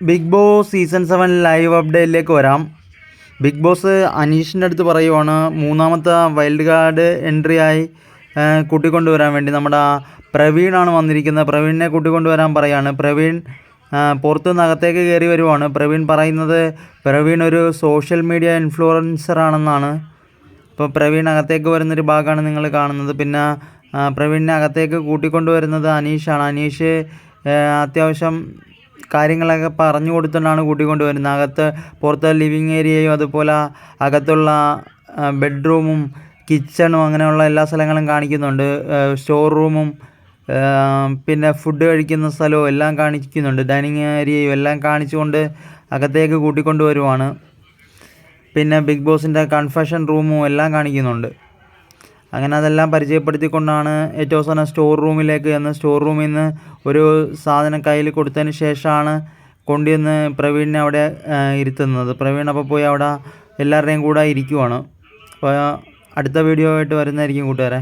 Bigg Boss season seven live അപ്ഡേറ്റിലേക്ക് വരാം. Big boss അനീഷിന്റെ അടുത്ത് പറയുവാണ് മൂന്നാമത്തെ വൈൽഡ് കാർഡ് എൻട്രി ആയി കൂട്ടിക്കൊണ്ടുവരാൻ വേണ്ടി നമ്മുടെ പ്രവീണാണ് വന്നിരിക്കുന്നത്. പ്രവീണിനെ കൂട്ടിക്കൊണ്ടുവരാൻ പറയാണ്. പ്രവീൺ പുറത്തു നിന്ന് അകത്തേക്ക് കയറി വരുവാണ്. പ്രവീൺ പറയുന്നത് പ്രവീൺ ഒരു സോഷ്യൽ മീഡിയ ഇൻഫ്ലുവൻസർ ആണെന്നാണ്. ഇപ്പോൾ പ്രവീൺ അകത്തേക്ക് വരുന്നൊരു ഭാഗമാണ് നിങ്ങൾ കാണുന്നത്. പിന്നെ പ്രവീണിനെ അകത്തേക്ക് കൂട്ടിക്കൊണ്ടുവരുന്നത് അനീഷാണ്. അനീഷ് അത്യാവശ്യം കാര്യങ്ങളൊക്കെ പറഞ്ഞു കൊടുത്തിട്ടാണ് കൂട്ടിക്കൊണ്ടുവരുന്നത് അകത്ത് പുറത്തെ ലിവിങ് ഏരിയയും അതുപോലെ അകത്തുള്ള ബെഡ്റൂമും കിച്ചണും അങ്ങനെയുള്ള എല്ലാ സ്ഥലങ്ങളും കാണിക്കുന്നുണ്ട്. സ്റ്റോർ റൂമും പിന്നെ ഫുഡ് കഴിക്കുന്ന സ്ഥലവും എല്ലാം കാണിക്കുന്നുണ്ട്. ഡൈനിങ് ഏരിയയും എല്ലാം കാണിച്ചുകൊണ്ട് അകത്തേക്ക് കൂട്ടിക്കൊണ്ടുവരുവാണ്. പിന്നെ ബിഗ് ബോസിന്റെ കൺഫെഷൻ റൂമും എല്ലാം കാണിക്കുന്നുണ്ട്. അങ്ങനെ അതെല്ലാം പരിചയപ്പെടുത്തിക്കൊണ്ടാണ് ഏറ്റവും അവസാനം സ്റ്റോർ റൂമിലേക്ക് ചെന്ന് സ്റ്റോർ റൂമിൽ നിന്ന് ഒരു സാധനം കയ്യിൽ കൊടുത്തതിന് ശേഷമാണ് കൊണ്ടുവന്ന് പ്രവീണിനെ അവിടെ ഇരുത്തുന്നത്. പ്രവീൺ അപ്പോൾ പോയി അവിടെ എല്ലാവരുടെയും കൂടെ ഇരിക്കുവാണ്. അപ്പോൾ അടുത്ത വീഡിയോ ആയിട്ട് വരുന്നതായിരിക്കും കൂട്ടുകാരെ.